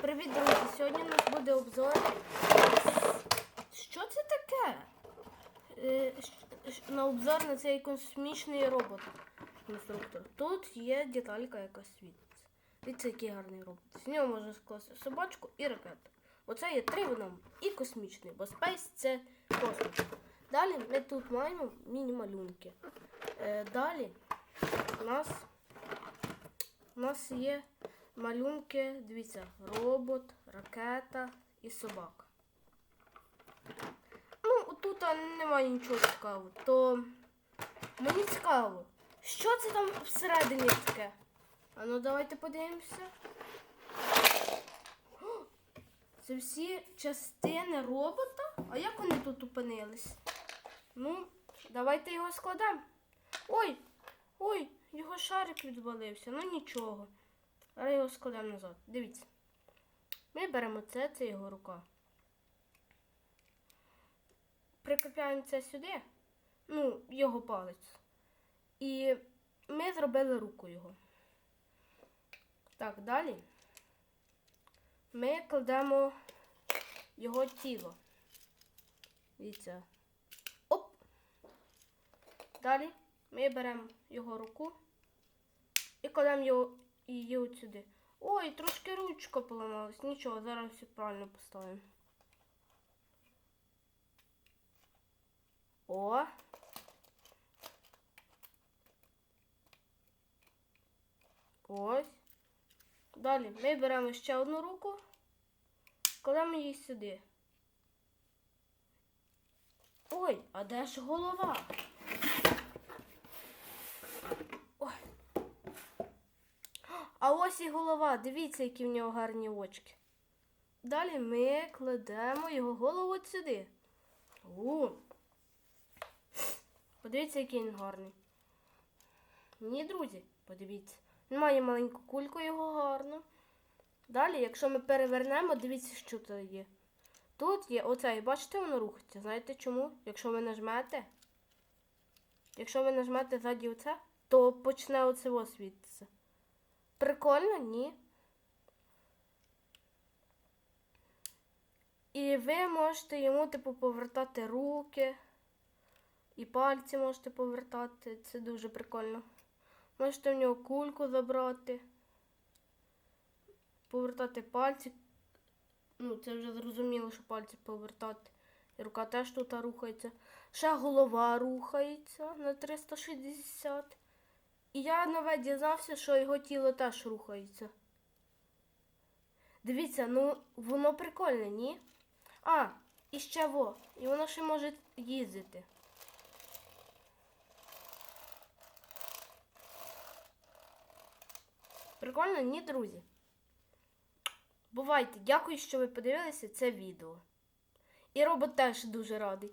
Привіт, друзі! Сьогодні у нас буде обзор. Що це таке? Е, На обзор на цей космічний робот. Конструктор. Тут є деталька, яка світиться. Дивіться, який гарний робот. З нього можна скласти собачку і ракету. Оце є три в. І космічний, бо Space це космос. Далі ми тут маємо міні-малюнки. Е, далі у нас, у нас є малюнки, дивіться, робот, ракета і собака. Ну, тут немає нічого цікавого, то мені цікаво, що це там всередині таке? А ну давайте подивимося. Це всі частини робота? А як вони тут опинились? Ну, давайте його складемо. Ой, ой, його шарик відвалився, ну нічого. Зараз його складемо назад. Дивіться. Ми беремо це, це його рука. Прикріпляємо це сюди, ну, його палець. І ми зробили руку його. Так, далі ми кладемо його тіло. Дивіться. Оп! Далі ми беремо його руку і кладемо його її от сюди. Ой, трошки ручка поламалась. Нічого, зараз все правильно поставимо. О. Ось. Далі ми беремо ще одну руку, кладемо її сюди. Ой, а де ж голова? Ой. А ось і голова. Дивіться, які в нього гарні очки. Далі ми кладемо його голову от сюди. У. Подивіться, який він гарний. Ні, друзі, подивіться. Він має маленьку кульку його гарно. Далі, якщо ми перевернемо, дивіться, що тут є. Тут є оцей, бачите, воно рухається. Знаєте чому? Якщо ви нажмете, якщо ви нажмете ззаді оце, то почне оце ось світитися. Прикольно, ні. І ви можете йому, типу, повертати руки. І пальці можете повертати. Це дуже прикольно. Можете в нього кульку забрати. Повертати пальці. Ну, це вже зрозуміло, що пальці повертати. І рука теж тут рухається. Ще голова рухається на 360. І я нове дізнався, що його тіло теж рухається. Дивіться, ну воно прикольне, ні? А, і ще во. І воно ще може їздити. Прикольно, ні, друзі? Бувайте, дякую, що ви подивилися це відео. І робот теж дуже радий.